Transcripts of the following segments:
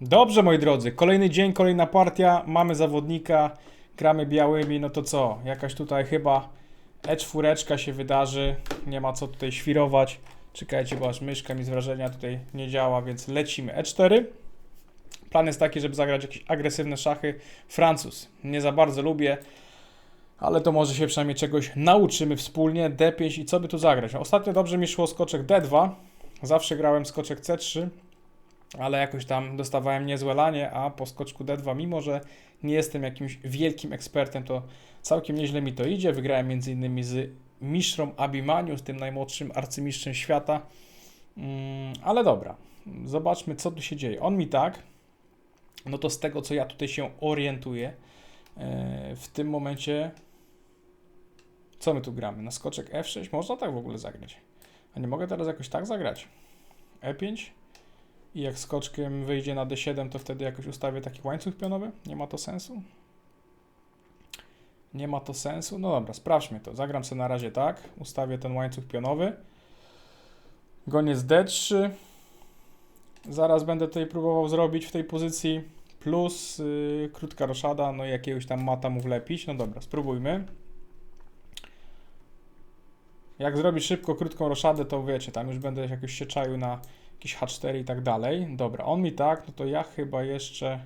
Dobrze, moi drodzy, kolejny dzień, kolejna partia, mamy zawodnika, gramy białymi, no to co? Jakaś tutaj chyba E4 się wydarzy, nie ma co tutaj świrować. Czekajcie, bo aż myszka mi z wrażenia tutaj nie działa, więc lecimy E4. Plan jest taki, żeby zagrać jakieś agresywne szachy. Francuz, nie za bardzo lubię, ale to może się przynajmniej czegoś nauczymy wspólnie. D5 i co by tu zagrać? No, Ostatnio dobrze mi szło skoczek D2, zawsze grałem skoczek C3, ale jakoś tam dostawałem niezłe lanie, a po skoczku D2, mimo że nie jestem jakimś wielkim ekspertem, to całkiem nieźle mi to idzie. Wygrałem m.in. z mistrzą Abimaniu, z tym najmłodszym arcymistrzem świata. Mm, ale dobra, zobaczmy co tu się dzieje. On mi tak, no to z tego co ja tutaj się orientuję, e, w tym momencie co my tu gramy? Na skoczek F6? Można tak w ogóle zagrać. A nie mogę teraz jakoś tak zagrać? E5? I jak skoczkiem wyjdzie na D7, to wtedy jakoś ustawię taki łańcuch pionowy? Nie ma to sensu? Nie ma to sensu? No dobra, sprawdźmy to. Zagram sobie na razie tak. Ustawię ten łańcuch pionowy. Goniec D3. Zaraz będę tutaj próbował zrobić w tej pozycji plus yy, krótka roszada, no jakiegoś tam mata mu wlepić. No dobra, spróbujmy. Jak zrobić szybko krótką roszadę, to wiecie, tam już będę jakoś się czaił na jakieś H4 i tak dalej. Dobra, on mi tak, no to ja chyba jeszcze.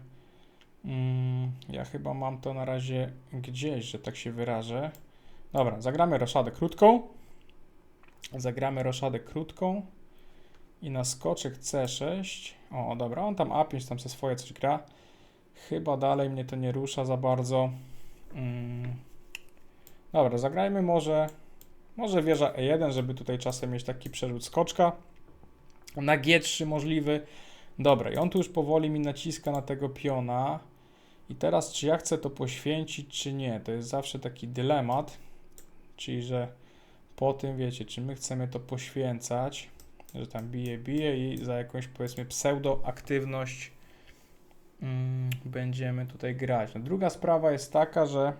Mm, ja chyba mam to na razie gdzieś, że tak się wyrażę. Dobra, zagramy roszadę krótką. Zagramy roszadę krótką. I na skoczek C6. O, dobra, on tam A5 tam se swoje coś gra. Chyba dalej mnie to nie rusza za bardzo. Mm. Dobra, zagrajmy może. Może wieża E1, żeby tutaj czasem mieć taki przerzut skoczka. Na G3 możliwy. Dobra, i on tu już powoli mi naciska na tego piona. I teraz, czy ja chcę to poświęcić, czy nie? To jest zawsze taki dylemat. Czyli, że po tym, wiecie, czy my chcemy to poświęcać, że tam bije, bije i za jakąś, powiedzmy, pseudoaktywność mm, będziemy tutaj grać. No, druga sprawa jest taka, że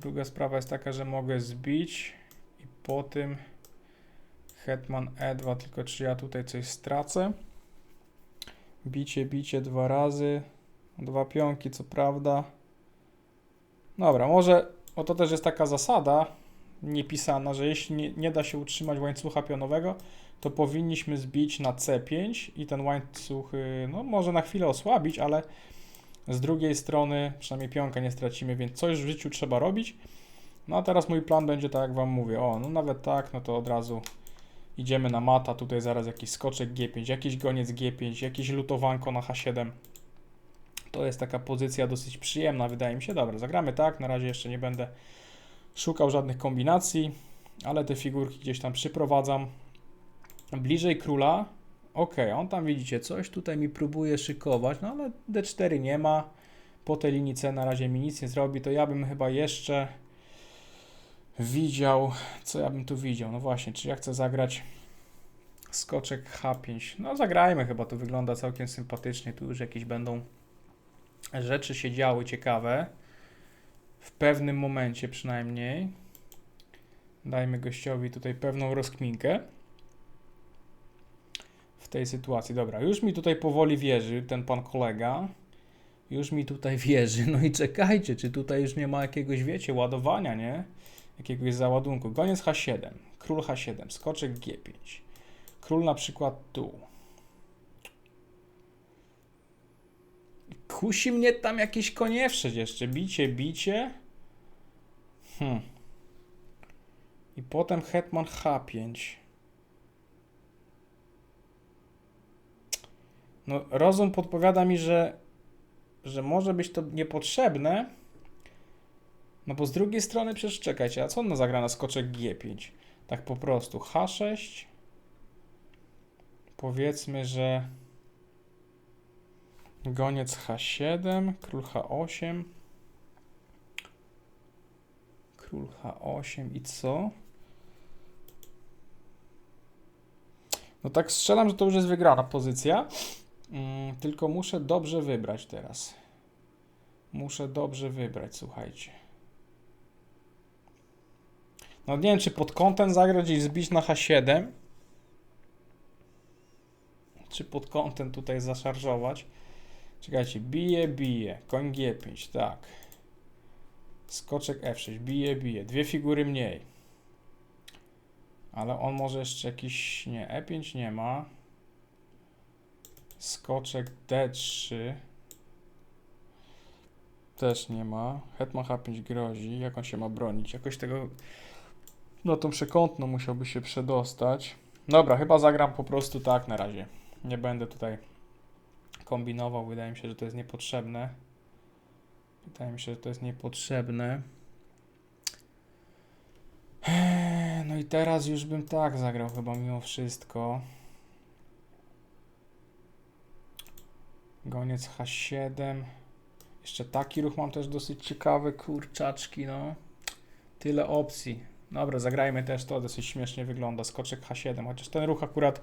Druga sprawa jest taka, że mogę zbić i po tym hetman e2, tylko czy ja tutaj coś stracę. Bicie, bicie dwa razy. Dwa pionki, co prawda. Dobra, może, bo to też jest taka zasada niepisana, że jeśli nie, nie da się utrzymać łańcucha pionowego, to powinniśmy zbić na c5 i ten łańcuch, y, no może na chwilę osłabić, ale z drugiej strony przynajmniej pionka nie stracimy, więc coś w życiu trzeba robić. No a teraz mój plan będzie tak jak Wam mówię. O, no nawet tak, no to od razu idziemy na mata. Tutaj zaraz jakiś skoczek G5, jakiś goniec G5, jakieś lutowanko na H7. To jest taka pozycja dosyć przyjemna, wydaje mi się. Dobra, zagramy tak. Na razie jeszcze nie będę szukał żadnych kombinacji, ale te figurki gdzieś tam przyprowadzam. Bliżej króla Ok, on tam widzicie, coś tutaj mi próbuje szykować, no ale D4 nie ma. Po tej linii C na razie mi nic nie zrobi, to ja bym chyba jeszcze widział, co ja bym tu widział. No właśnie, czy ja chcę zagrać skoczek H5. No zagrajmy chyba, to wygląda całkiem sympatycznie. Tu już jakieś będą rzeczy się działy ciekawe. W pewnym momencie przynajmniej. Dajmy gościowi tutaj pewną rozkminkę w tej sytuacji. Dobra, już mi tutaj powoli wierzy ten pan kolega. Już mi tutaj wierzy. No i czekajcie, czy tutaj już nie ma jakiegoś, wiecie, ładowania, nie? Jakiegoś załadunku. Goniec H7, król H7, skoczek G5. Król na przykład tu. Kusi mnie tam jakieś konie wszedł jeszcze. Bicie, bicie. Hmm. I potem hetman H5. No, rozum podpowiada mi, że, że może być to niepotrzebne. No bo z drugiej strony przecież czekajcie, a co on zagra na skoczek G5? Tak po prostu H6. Powiedzmy, że goniec H7, król H8. Król H8 i co? No tak strzelam, że to już jest wygrana pozycja. Mm, tylko muszę dobrze wybrać teraz. Muszę dobrze wybrać, słuchajcie. No nie wiem, czy pod kątem zagrać i zbić na H7. czy pod kątem tutaj zaszarżować. Czekajcie, bije, bije, koń G5, tak. Skoczek F6, bije, bije, dwie figury mniej. Ale on może jeszcze jakiś, nie, E5 nie ma. Skoczek D3. Też nie ma. Hetman H5 grozi. Jak on się ma bronić? Jakoś tego. No tą przekątną musiałby się przedostać. Dobra, chyba zagram po prostu tak na razie. Nie będę tutaj kombinował. Wydaje mi się, że to jest niepotrzebne. Wydaje mi się, że to jest niepotrzebne. Eee, No i teraz już bym tak zagrał chyba mimo wszystko. Goniec H7. Jeszcze taki ruch mam też dosyć ciekawy, kurczaczki, no. Tyle opcji. Dobra, zagrajmy też to, dosyć śmiesznie wygląda, skoczek H7, chociaż ten ruch akurat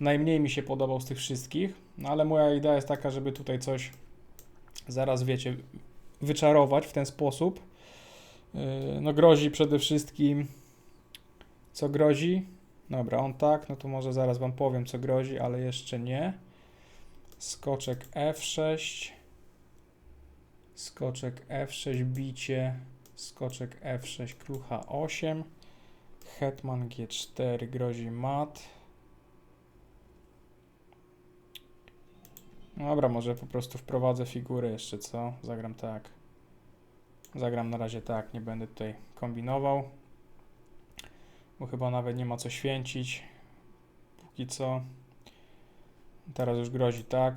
najmniej mi się podobał z tych wszystkich, no ale moja idea jest taka, żeby tutaj coś zaraz, wiecie, wyczarować w ten sposób. Yy, No grozi przede wszystkim, co grozi? Dobra, on tak, no to może zaraz Wam powiem, co grozi, ale jeszcze nie. Skoczek F6. Skoczek F6, bicie. Skoczek F6, król H8. Hetman G4, grozi mat. Dobra, może po prostu wprowadzę figurę jeszcze, co? Zagram tak. Zagram na razie tak, nie będę tutaj kombinował. Bo chyba nawet nie ma co święcić. Póki co. Teraz już grozi tak.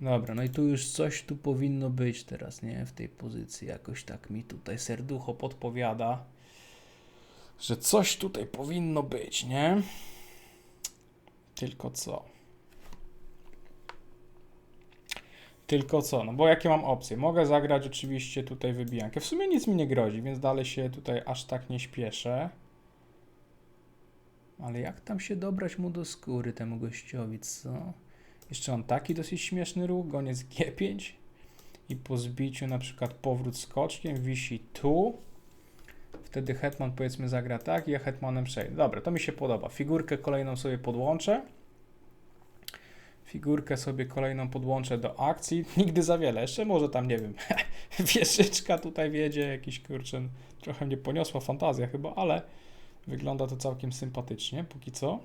Dobra, no i tu już coś tu powinno być teraz, nie? W tej pozycji jakoś tak mi tutaj serducho podpowiada, że coś tutaj powinno być, nie? Tylko co? Tylko co? No bo jakie mam opcje? Mogę zagrać oczywiście tutaj wybijankę. W sumie nic mi nie grozi, więc dalej się tutaj aż tak nie śpieszę. Ale jak tam się dobrać mu do skóry temu gościowi, co? Jeszcze mam taki dosyć śmieszny ruch, goniec G5 i po zbiciu na przykład powrót skoczkiem wisi tu. Wtedy hetman powiedzmy zagra tak i ja hetmanem przejdę. Dobra, to mi się podoba. Figurkę kolejną sobie podłączę. Figurkę sobie kolejną podłączę do akcji. Nigdy za wiele. Jeszcze może tam, nie wiem, wieżyczka tutaj wiedzie, jakiś kurczę, trochę mnie poniosła fantazja chyba, ale wygląda to całkiem sympatycznie póki co.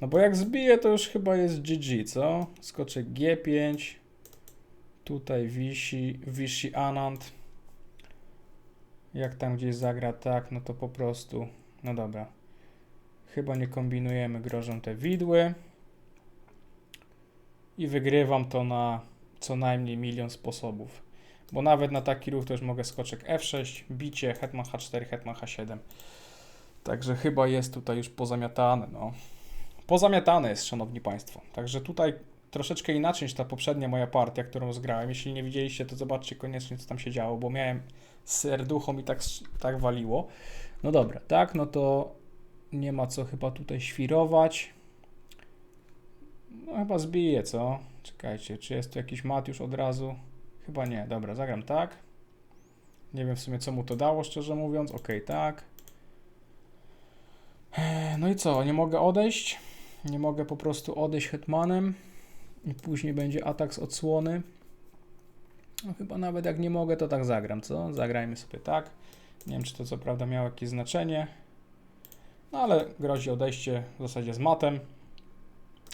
No bo jak zbije, to już chyba jest GG, co? Skoczek G5. Tutaj wisi, wisi Anand. Jak tam gdzieś zagra tak, no to po prostu, no dobra. Chyba nie kombinujemy, grożą te widły. I wygrywam to na co najmniej milion sposobów. Bo nawet na taki ruch też mogę skoczek F6, bicie, hetman H4, hetman H7. Także chyba jest tutaj już pozamiatane, no pozamiatane jest, szanowni państwo. Także tutaj troszeczkę inaczej niż ta poprzednia moja partia, którą zgrałem. Jeśli nie widzieliście, to zobaczcie koniecznie, co tam się działo, bo miałem serducho i tak, tak waliło. No dobra, tak, no to nie ma co chyba tutaj świrować. No chyba zbiję, co? Czekajcie, czy jest tu jakiś mat już od razu? Chyba nie. Dobra, zagram tak. Nie wiem w sumie, co mu to dało, szczerze mówiąc. Ok, tak. Eee, No i co, nie mogę odejść? Nie mogę po prostu odejść hetmanem i później będzie atak z odsłony. No chyba nawet jak nie mogę, to tak zagram, co? Zagrajmy sobie tak. Nie wiem, czy to co prawda miało jakieś znaczenie. No ale grozi odejście w zasadzie z matem.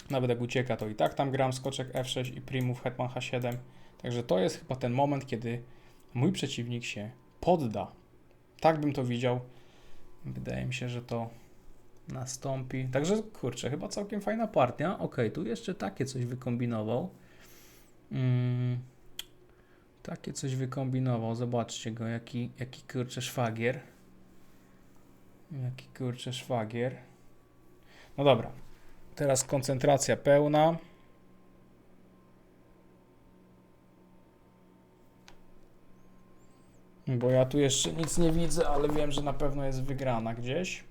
Nawet jak ucieka, to i tak tam gram skoczek F6 i primów hetman H7. Także to jest chyba ten moment, kiedy mój przeciwnik się podda. Tak bym to widział. Wydaje mi się, że to nastąpi. Także kurczę, chyba całkiem fajna partia. Ok, tu jeszcze takie coś wykombinował. Mm, takie coś wykombinował. Zobaczcie go, jaki, jaki kurczę szwagier. Jaki kurczę szwagier. No dobra. Teraz koncentracja pełna. Bo ja tu jeszcze nic nie widzę, ale wiem, że na pewno jest wygrana gdzieś.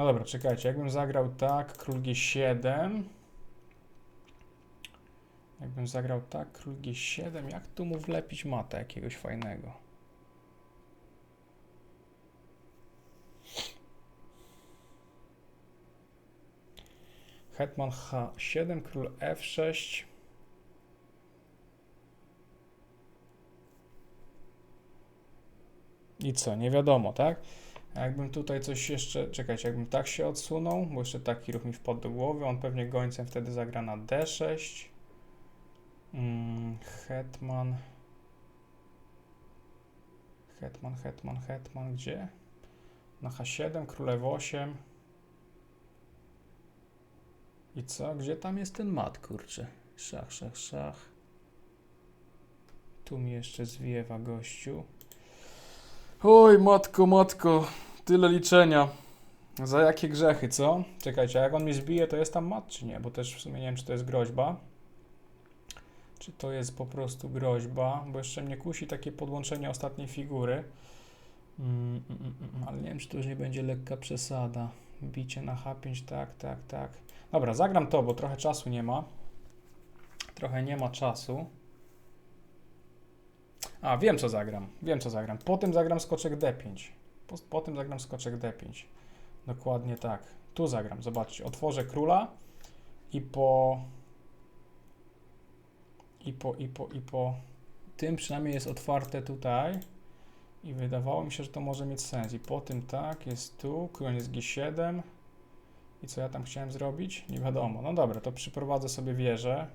No dobra, czekajcie, jakbym zagrał tak, król g7. Jakbym zagrał tak, król g7, jak tu mu wlepić matę jakiegoś fajnego? Hetman h7, król f6. I co, nie wiadomo, tak? Jakbym tutaj coś jeszcze, czekajcie, jakbym tak się odsunął, bo jeszcze taki ruch mi wpadł do głowy, on pewnie gońcem wtedy zagra na D6. Mm, hetman. Hetman, hetman, hetman, gdzie? Na H7, królew 8. I co? Gdzie tam jest ten mat, kurczę? Szach, szach, szach. Tu mi jeszcze zwiewa gościu. Oj, matko, matko, tyle liczenia. Za jakie grzechy, co? Czekajcie, a jak on mi zbije, to jest tam mat, czy nie? Bo też w sumie nie wiem, czy to jest groźba. Czy to jest po prostu groźba? Bo jeszcze mnie kusi takie podłączenie ostatniej figury. Mm, mm, mm, mm, ale nie wiem, czy to już nie będzie lekka przesada. Bicie na H5, tak, tak, tak. Dobra, zagram to, bo trochę czasu nie ma. Trochę nie ma czasu. A, wiem co zagram. Wiem co zagram. Potem zagram skoczek D5. Po, potem zagram skoczek D5. Dokładnie tak. Tu zagram. Zobaczcie. Otworzę króla i po i po, i po, i po tym przynajmniej jest otwarte tutaj i wydawało mi się, że to może mieć sens. I po tym tak, jest tu, król jest G7 i co ja tam chciałem zrobić? Nie wiadomo. No dobra, to przyprowadzę sobie wieżę.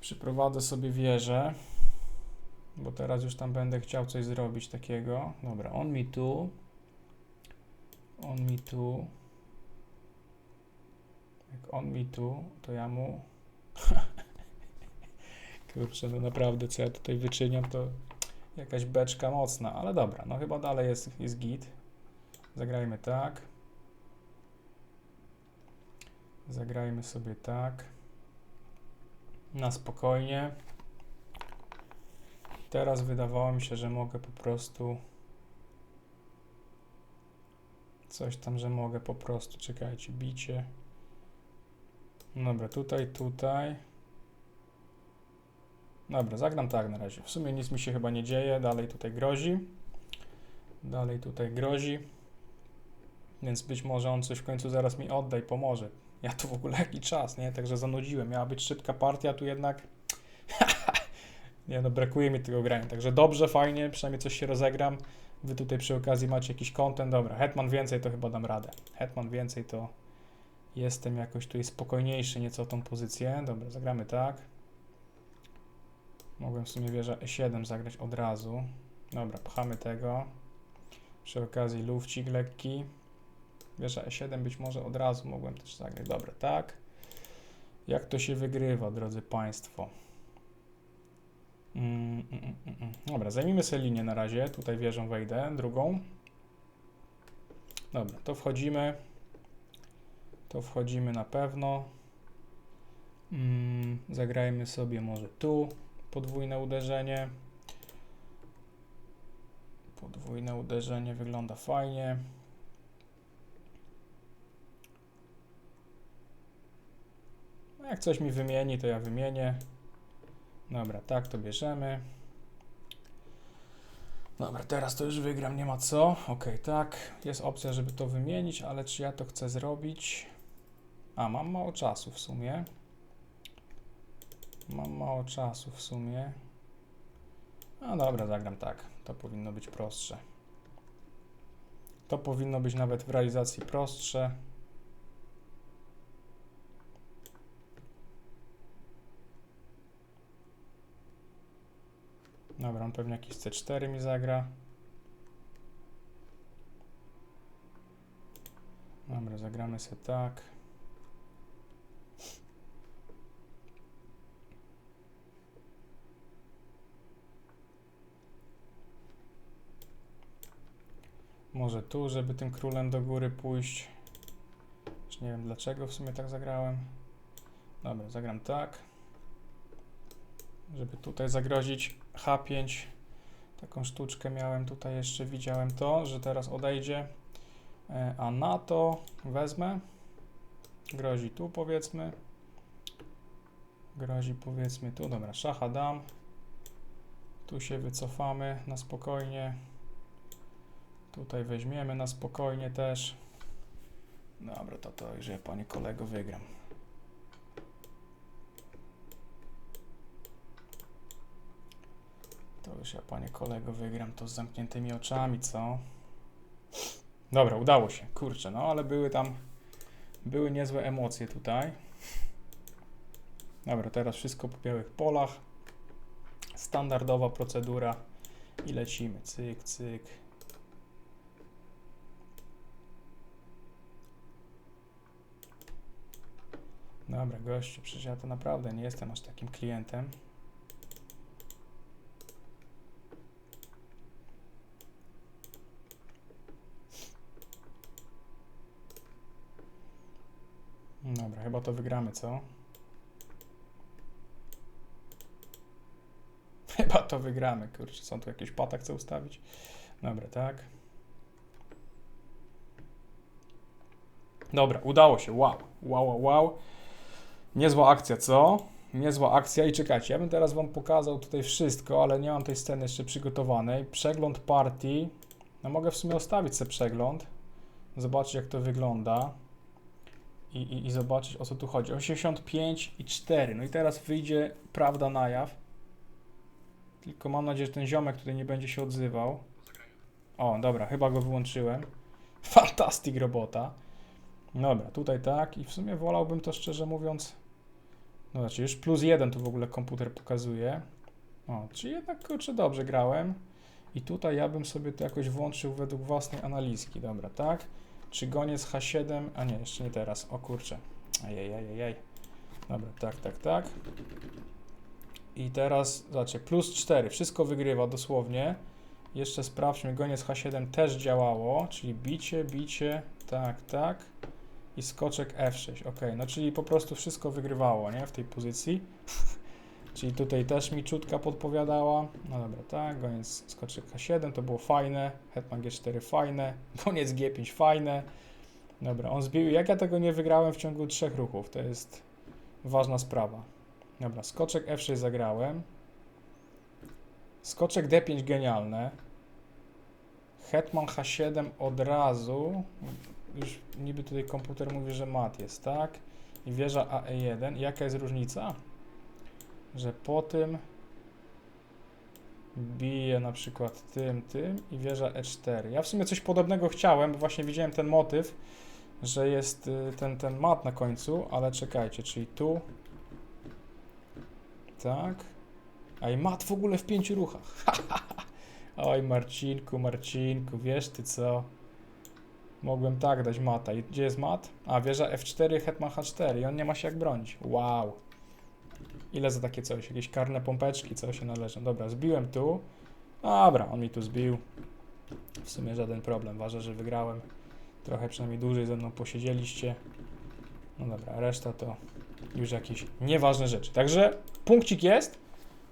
Przyprowadzę sobie wieżę, bo teraz już tam będę chciał coś zrobić takiego. Dobra, on mi tu, on mi tu, jak on mi tu, to ja mu Kurczę, no naprawdę, co ja tutaj wyczyniam, to jakaś beczka mocna, ale dobra, no chyba dalej jest, jest git. Zagrajmy tak. Zagrajmy sobie tak. Na spokojnie. Teraz wydawało mi się, że mogę po prostu coś tam, że mogę po prostu, czekajcie, bicie. Dobra, tutaj, tutaj. Dobra, zagram tak na razie. W sumie nic mi się chyba nie dzieje, dalej tutaj grozi. Dalej tutaj grozi. Więc być może on coś w końcu zaraz mi odda i pomoże. Ja tu w ogóle jaki czas, nie? Także zanudziłem. Miała być szybka partia, tu jednak nie no, brakuje mi tego grania. Także dobrze, fajnie, przynajmniej coś się rozegram. Wy tutaj przy okazji macie jakiś content. Dobra, Hetman więcej to chyba dam radę. Hetman więcej to jestem jakoś tutaj spokojniejszy nieco o tą pozycję. Dobra, zagramy tak. Mogłem w sumie wieżę E7 zagrać od razu. Dobra, pchamy tego. Przy okazji lufcik lekki. Wieża E7 być może od razu mogłem też zagrać. Dobra, tak. Jak to się wygrywa, drodzy Państwo? Mm, mm, mm. Dobra, zajmijmy sobie linię na razie. Tutaj wieżą wejdę, drugą. Dobra, to wchodzimy. To wchodzimy na pewno. Zagrajmy sobie może tu podwójne uderzenie. Podwójne uderzenie wygląda fajnie. No jak coś mi wymieni, to ja wymienię. Dobra, tak to bierzemy. Dobra, teraz to już wygram, nie ma co. Ok, tak, jest opcja, żeby to wymienić, ale czy ja to chcę zrobić? A, mam mało czasu w sumie. Mam mało czasu w sumie. No dobra, zagram tak. To powinno być prostsze. To powinno być nawet w realizacji prostsze. Dobra, on pewnie jakiś C4 mi zagra. Dobra, zagramy sobie tak. Może tu, żeby tym królem do góry pójść. Już nie wiem dlaczego w sumie tak zagrałem. Dobra, zagram tak. Żeby tutaj zagrozić H5. Taką sztuczkę miałem tutaj jeszcze, widziałem to, że teraz odejdzie. E, a na to wezmę. Grozi tu powiedzmy. Grozi powiedzmy tu. Dobra, szacha dam. Tu się wycofamy na spokojnie. Tutaj weźmiemy na spokojnie też. Dobra, to to już ja, panie kolego, wygram. Już ja, panie kolego, wygram to z zamkniętymi oczami, co? Dobra, udało się, kurczę, no ale były tam, były niezłe emocje tutaj. Dobra, teraz wszystko po białych polach. Standardowa procedura i lecimy, cyk, cyk. Dobra, gościu, przecież ja to naprawdę nie jestem aż takim klientem. Dobra, chyba to wygramy, co? Chyba to wygramy, kurczę. Są tu jakieś pata, chcę ustawić. Dobra, tak. Dobra, udało się. Wow, wow, wow, wow. Niezła akcja, co? Niezła akcja i czekajcie, ja bym teraz wam pokazał tutaj wszystko, ale nie mam tej sceny jeszcze przygotowanej. Przegląd partii. No mogę w sumie ustawić sobie przegląd. Zobaczyć jak to wygląda. I, i, I zobaczyć o co tu chodzi. 85 i 4. No i teraz wyjdzie prawda na jaw. Tylko mam nadzieję, że ten ziomek tutaj nie będzie się odzywał. O, dobra, chyba go wyłączyłem. Fantastic robota. Dobra, tutaj tak i w sumie wolałbym to szczerze mówiąc. No znaczy już plus jeden tu w ogóle komputer pokazuje. O, czyli jednak kurczę dobrze grałem. I tutaj ja bym sobie to jakoś włączył według własnej analizki. Dobra, tak. Czy goniec H7? A nie, jeszcze nie teraz. O kurczę. Ajajajajaj. Dobra, tak, tak, tak. I teraz, zobaczcie, plus 4. Wszystko wygrywa dosłownie. Jeszcze sprawdźmy, goniec H7 też działało, czyli bicie, bicie, tak, tak. I skoczek F6, ok. No czyli po prostu wszystko wygrywało, nie? W tej pozycji. Czyli tutaj też mi czutka podpowiadała. No dobra, tak, goniec skoczek H7 to było fajne. Hetman G4 fajne. Goniec G5 fajne. Dobra, on zbił. Jak ja tego nie wygrałem w ciągu trzech ruchów? To jest ważna sprawa. Dobra, skoczek F6 zagrałem. Skoczek D5 genialne. Hetman H7 od razu. Już niby tutaj komputer mówi, że mat jest, tak? I wieża AE1. Jaka jest różnica? Że po tym bije na przykład tym, tym i wieża E4. Ja w sumie coś podobnego chciałem, bo właśnie widziałem ten motyw, że jest y, ten, ten mat na końcu, ale czekajcie, czyli tu tak. A i mat w ogóle w pięciu ruchach. Oj, Marcinku, Marcinku, wiesz ty co? Mogłem tak dać mata. I gdzie jest mat? A, wieża F4, hetman H4 i on nie ma się jak bronić. Wow. Ile za takie coś? Jakieś karne pompeczki, co się należą. Dobra, zbiłem tu. Dobra, on mi tu zbił. W sumie żaden problem. Ważę, że wygrałem. Trochę przynajmniej dłużej ze mną posiedzieliście. No dobra, reszta to już jakieś nieważne rzeczy. Także punkcik jest.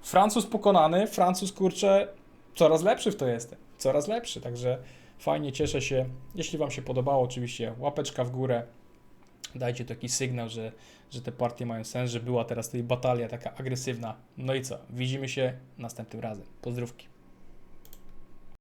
Francuz pokonany. Francuz, kurczę, coraz lepszy w to jestem. Coraz lepszy, także fajnie, cieszę się. Jeśli Wam się podobało, oczywiście łapeczka w górę. Dajcie taki sygnał, że, że te partie mają sens, że była teraz tutaj batalia taka agresywna. No i co? Widzimy się następnym razem. Pozdrówki.